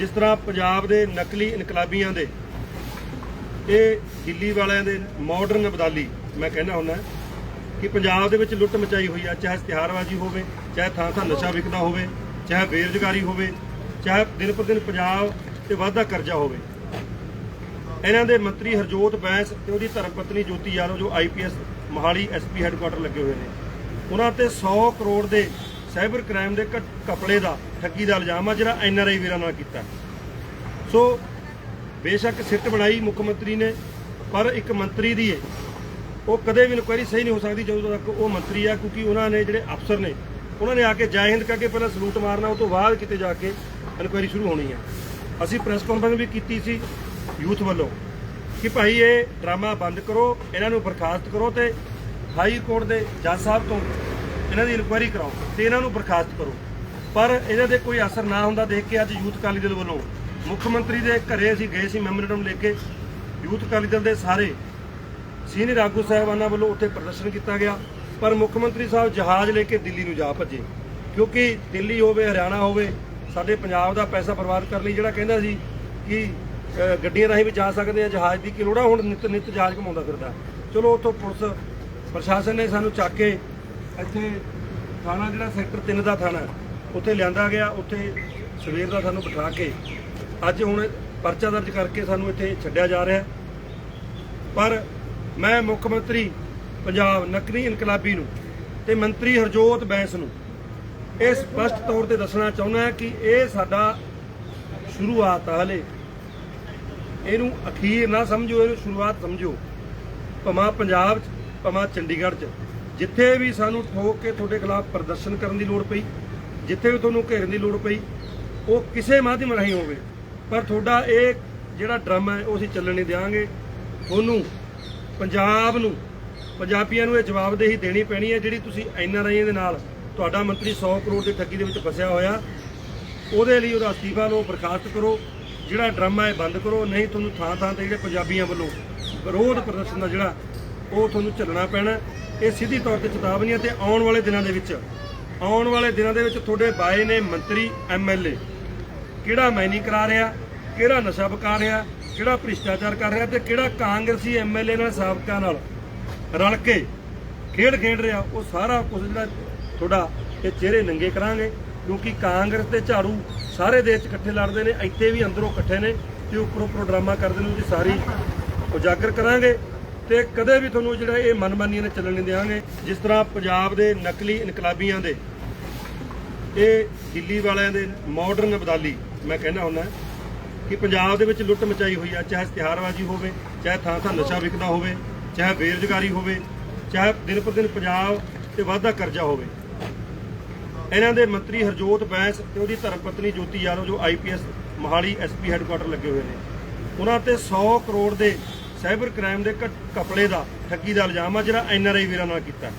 ਜਿਸ ਤਰ੍ਹਾਂ ਪੰਜਾਬ ਦੇ ਨਕਲੀ ਇਨਕਲਾਬੀਆਂ ਦੇ, ਇਹ ਦਿੱਲੀ ਵਾਲਿਆਂ ਦੇ ਮਾਡਰਨ ਅਬਦਾਲੀ, ਮੈਂ ਕਹਿੰਦਾ ਹੁੰਦਾ ਕਿ ਪੰਜਾਬ ਦੇ ਵਿੱਚ ਲੁੱਟ ਮਚਾਈ ਹੋਈ ਆ, ਚਾਹੇ ਇਸ਼ਤਿਹਾਰਬਾਜ਼ੀ ਹੋਵੇ, ਚਾਹੇ ਥਾਂ ਥਾਂ ਨਸ਼ਾ ਵਿਕਦਾ ਹੋਵੇ, ਚਾਹੇ ਬੇਰੁਜ਼ਗਾਰੀ ਹੋਵੇ, ਚਾਹੇ ਦਿਨ ਪਰ ਦਿਨ ਪੰਜਾਬ ਤੇ ਵਾਧਾ ਕਰਜ਼ਾ ਹੋਵੇ। ਇਹਨਾਂ ਦੇ ਮੰਤਰੀ ਹਰਜੋਤ ਬੈਂਸ ਤੇ ਉਹਦੀ ਧਰਮ ਪਤਨੀ ਜੋਤੀ ਯਾਦਵ, ਜੋ ਆਈਪੀਐਸ ਮੋਹਾਲੀ ਐਸਪੀ ਹੈੱਡਕੁਆਟਰ ਲੱਗੇ ਹੋਏ ਨੇ, ਉਹਨਾਂ ਤੇ 100 ਕਰੋੜ ਦੇ ਸਾਈਬਰ ਕ੍ਰਾਈਮ ਦੇ ਘਟ- ਘਪਲੇ ਦਾ ਠੱਗੀ ਦਾ ਇਲਜ਼ਾਮ ਆ ਜਿਹੜਾ ਐਨਆਰਆਈ ਵੀਰਾਂ ਨਾਲ ਕੀਤਾ। ਸੋ ਬੇਸ਼ੱਕ ਸਿੱਟ ਬਣਾਈ ਮੁੱਖ ਮੰਤਰੀ ਨੇ, ਪਰ ਇੱਕ ਮੰਤਰੀ ਦੀ ਹੈ ਉਹ ਕਦੇ ਵੀ ਇਨਕੁਆਇਰੀ ਸਹੀ ਨਹੀਂ ਹੋ ਸਕਦੀ ਜਦੋਂ ਤੱਕ ਉਹ ਮੰਤਰੀ ਆ, ਕਿਉਂਕਿ ਉਹਨਾਂ ਨੇ ਜਿਹੜੇ ਅਫਸਰ ਨੇ, ਉਹਨਾਂ ਨੇ ਆ ਕੇ ਜੈ ਹਿੰਦ ਕਰਕੇ ਪਹਿਲਾਂ ਸਲੂਟ ਮਾਰਨਾ, ਉਹ ਤੋਂ ਬਾਅਦ ਕਿਤੇ ਜਾ ਕੇ ਇਨਕੁਆਇਰੀ ਸ਼ੁਰੂ ਹੋਣੀ ਆ। ਅਸੀਂ ਪ੍ਰੈਸ ਕਾਨਫਰੰਸ ਵੀ ਕੀਤੀ ਸੀ ਯੂਥ ਵੱਲੋਂ ਕਿ ਭਾਈ ਇਹ ਡਰਾਮਾ ਬੰਦ ਕਰੋ, ਇਹਨਾਂ ਨੂੰ ਬਰਖਾਸਤ ਕਰੋ ਤੇ ਹਾਈ ਕੋਰਟ ਦੇ ਜੱਜ ਸਾਹਿਬ ਤੋਂ ਇਹਨਾਂ ਦੀ ਇਨਕੁਆਇਰੀ ਕਰਾਓ ਤੇ ਇਹਨਾਂ ਨੂੰ ਬਰਖਾਸਤ ਕਰੋ। ਪਰ ਇਹਨਾਂ ਦੇ ਕੋਈ ਅਸਰ ਨਾ ਹੁੰਦਾ ਦੇਖ ਕੇ ਅੱਜ ਯੂਥ ਅਕਾਲੀ ਦਲ ਵੱਲੋਂ ਮੁੱਖ ਮੰਤਰੀ ਦੇ ਘਰੇ ਅਸੀਂ ਗਏ ਸੀ ਮੈਮੋਰੰਡਮ ਲੈ ਕੇ। ਯੂਥ ਅਕਾਲੀ ਦਲ ਦੇ ਸਾਰੇ ਸੀਨੀਅਰ ਆਗੂ ਸਾਹਿਬਾਨਾਂ ਵੱਲੋਂ ਉੱਥੇ ਪ੍ਰਦਰਸ਼ਨ ਕੀਤਾ ਗਿਆ। ਪਰ ਮੁੱਖ ਮੰਤਰੀ ਸਾਹਿਬ ਜਹਾਜ਼ ਲੈ ਕੇ ਦਿੱਲੀ ਨੂੰ ਜਾ ਭੱਜੇ। ਕਿਉਂਕਿ ਦਿੱਲੀ ਹੋਵੇ, ਹਰਿਆਣਾ ਹੋਵੇ, ਸਾਡੇ ਪੰਜਾਬ ਦਾ ਪੈਸਾ ਬਰਬਾਦ ਕਰਨ ਲਈ ਜਿਹੜਾ ਕਹਿੰਦਾ ਸੀ ਕਿ ਗੱਡੀਆਂ ਰਾਹੀਂ ਵੀ ਜਾ ਸਕਦੇ ਆ, ਜਹਾਜ਼ ਦੀ ਕਿ ਲੋੜਾ ਹੁਣ ਨਿਤ ਨਿਤ ਜਹਾਜ਼ ਘਮਾਉਂਦਾ ਫਿਰਦਾ। ਚਲੋ ਉੱਥੋਂ ਪੁਲਿਸ, ਪ੍ਰਸ਼ਾਸਨ ਨੇ ਸਾਨੂੰ ਚੱਕ ਕੇ ਇੱਥੇ ਥਾਣਾ ਜਿਹੜਾ ਸੈਕਟਰ 3 ਦਾ ਥਾਣਾ, ਉੱਥੇ ਲਿਆਂਦਾ ਗਿਆ, ਉੱਥੇ ਸਵੇਰ ਦਾ ਸਾਨੂੰ ਬਿਠਾ ਕੇ, ਅੱਜ ਹੁਣ ਪਰਚਾ ਦਰਜ ਕਰਕੇ ਸਾਨੂੰ ਇੱਥੇ ਛੱਡਿਆ ਜਾ ਰਿਹਾ। ਪਰ ਮੈਂ ਮੁੱਖ ਮੰਤਰੀ ਪੰਜਾਬ ਨਕਲੀ ਇਨਕਲਾਬੀ ਨੂੰ ਤੇ ਮੰਤਰੀ ਹਰਜੋਤ ਬੈਂਸ ਨੂੰ ਇਹ ਸਪਸ਼ਟ ਤੌਰ ਤੇ ਦੱਸਣਾ ਚਾਹੁੰਦਾ ਹਾਂ ਕਿ ਇਹ ਸਾਡਾ ਸ਼ੁਰੂਆਤ ਆ ਹਲੇ। ਇਹਨੂੰ ਅਖੀਰ ਨਾ ਸਮਝੋ, ਇਹਨੂੰ ਸ਼ੁਰੂਆਤ ਸਮਝੋ। ਭਮਾ ਪੰਜਾਬ ਚ, ਭਮਾ ਚੰਡੀਗੜ੍ਹ ਚ। ਜਿੱਥੇ ਵੀ ਸਾਨੂੰ ਠੋਕ ਕੇ ਤੁਹਾਡੇ ਖਿਲਾਫ ਪ੍ਰਦਰਸ਼ਨ ਕਰਨ ਦੀ ਲੋੜ ਪਈ, ਜਿੱਥੇ ਵੀ ਤੁਹਾਨੂੰ ਘੇਰਨ ਦੀ ਲੋੜ ਪਈ, ਉਹ ਕਿਸੇ ਮਾਧਿਅਮ ਰਾਹੀਂ ਹੋਵੇ। ਪਰ ਤੁਹਾਡਾ ਇਹ ਜਿਹੜਾ ਡਰਾਮਾ ਹੈ, ਉਹ ਅਸੀਂ ਚੱਲਣ ਨਹੀਂ ਦਿਆਂਗੇ। ਤੁਹਾਨੂੰ ਪੰਜਾਬ ਨੂੰ, ਪੰਜਾਬੀਆਂ ਨੂੰ ਇਹ ਜਵਾਬਦੇਹੀ ਦੇਣੀ ਪੈਣੀ ਹੈ, ਜਿਹੜੀ ਤੁਸੀਂ ਐਨਆਰਆਈ ਦੇ ਨਾਲ ਤੁਹਾਡਾ ਮੰਤਰੀ 100 ਕਰੋੜ ਦੀ ਠੱਗੀ ਦੇ ਵਿੱਚ ਫਸਿਆ ਹੋਇਆ। ਉਹਦੇ ਲਈ ਉਹਦਾ ਅਸਤੀਫਾ ਲਓ, ਬਰਖਾਸਤ ਕਰੋ। ਜਿਹੜਾ ਡਰਾਮਾ ਹੈ ਬੰਦ ਕਰੋ। ਨਹੀਂ, ਤੁਹਾਨੂੰ ਥਾਂ ਥਾਂ ਤੇ ਜਿਹੜੇ ਪੰਜਾਬੀਆਂ ਵੱਲੋਂ ਵਿਰੋਧ ਪ੍ਰਦਰਸ਼ਨ ਦਾ ਜਿਹੜਾ, ਉਹ ਤੁਹਾਨੂੰ ਚੱਲਣਾ ਪੈਣਾ। ਇਹ ਸਿੱਧੀ ਤੌਰ ਤੇ ਚੇਤਾਵਨੀ ਹੈ ਤੇ ਆਉਣ ਵਾਲੇ ਦਿਨਾਂ ਦੇ ਵਿੱਚ, ਆਉਣ ਵਾਲੇ ਦਿਨਾਂ ਦੇ ਵਿੱਚ ਤੁਹਾਡੇ ਬਾਏ ਨੇ ਮੰਤਰੀ ਐਮਐਲਏ ਕਿਹੜਾ ਮੈਨੀ ਕਰਾ ਰਿਹਾ, ਕਿਹੜਾ ਨਸ਼ਾ ਬਕਾ ਰਿਹਾ, ਕਿਹੜਾ ਭ੍ਰਿਸ਼ਟਾਚਾਰ ਕਰ ਰਿਹਾ ਤੇ ਕਿਹੜਾ ਕਾਂਗਰਸੀ ਐਮਐਲਏ ਨਾਲ ਸਾਬਕਾ ਨਾਲ ਰਲ ਕੇ ਖੇਡ ਖੇਡ ਰਿਹਾ, ਉਹ ਸਾਰਾ ਕੁਝ ਜਿਹੜਾ ਤੁਹਾਡਾ ਇਹ ਚਿਹਰੇ ਨੰਗੇ ਕਰਾਂਗੇ, ਕਿਉਂਕਿ ਕਾਂਗਰਸ ਤੇ ਝਾੜੂ ਸਾਰੇ ਦੇਸ਼ 'ਚ ਇਕੱਠੇ ਲੜਦੇ ਨੇ, ਇੱਥੇ ਵੀ ਅੰਦਰੋਂ ਇਕੱਠੇ ਨੇ ਤੇ ਉੱਪਰੋਂ ਉੱਪਰੋਂ ਕਰਦੇ ਨੇ, ਉਹਦੀ ਸਾਰੀ ਉਜਾਗਰ ਕਰਾਂਗੇ। ਤੇ ਕਦੇ ਵੀ ਤੁਹਾਨੂੰ ਜਿਹੜਾ ਇਹ ਮਨਮਾਨੀਆਂ ਨੇ ਚੱਲਣ ਨਹੀਂ ਦੇਵਾਂਗੇ ਜਿਸ ਤਰ੍ਹਾਂ ਪੰਜਾਬ ਦੇ ਨਕਲੀ ਇਨਕਲਾਬੀਆਂ ਦੇ। ਇਹ ਦਿੱਲੀ ਵਾਲਿਆਂ ਦੇ ਮਾਡਰਨ ਅਬਦਾਲੀ, ਮੈਂ ਕਹਿੰਦਾ ਹੁੰਦਾ, ਕਿ ਪੰਜਾਬ ਦੇ ਵਿੱਚ ਲੁੱਟ ਮਚਾਈ ਹੋਈ ਆ, ਚਾਹੇ ਇਸ਼ਤਿਹਾਰਬਾਜ਼ੀ ਹੋਵੇ, ਚਾਹੇ ਥਾਂ ਥਾਂ ਨਸ਼ਾ ਵਿਕਦਾ ਹੋਵੇ, ਚਾਹੇ ਬੇਰੁਜ਼ਗਾਰੀ ਹੋਵੇ, ਚਾਹੇ ਦਿਨ ਪਰ ਦਿਨ ਪੰਜਾਬ ਤੇ ਵਾਧਾ ਕਰਜ਼ਾ ਹੋਵੇ। ਇਹਨਾਂ ਦੇ ਮੰਤਰੀ ਹਰਜੋਤ ਬੈਂਸ ਤੇ ਉਹਦੀ ਧਰਮ ਪਤਨੀ ਜੋਤੀ ਯਾਦਵ, ਜੋ ਆਈਪੀਐਸ ਮੋਹਾਲੀ ਐਸਪੀ ਹੈੱਡਕੁਆਟਰ ਲੱਗੇ ਹੋਏ ਨੇ, ਉਹਨਾਂ ਤੇ 100 ਕਰੋੜ ਦੇ ਸਾਈਬਰ ਕ੍ਰਾਈਮ ਦੇ ਘਟ- ਘਪਲੇ ਦਾ ਠੱਗੀ ਦਾ ਇਲਜ਼ਾਮ ਆ ਜਿਹੜਾ ਐਨਆਰਆਈ ਵੀਰਾਂ ਨਾਲ ਕੀਤਾ।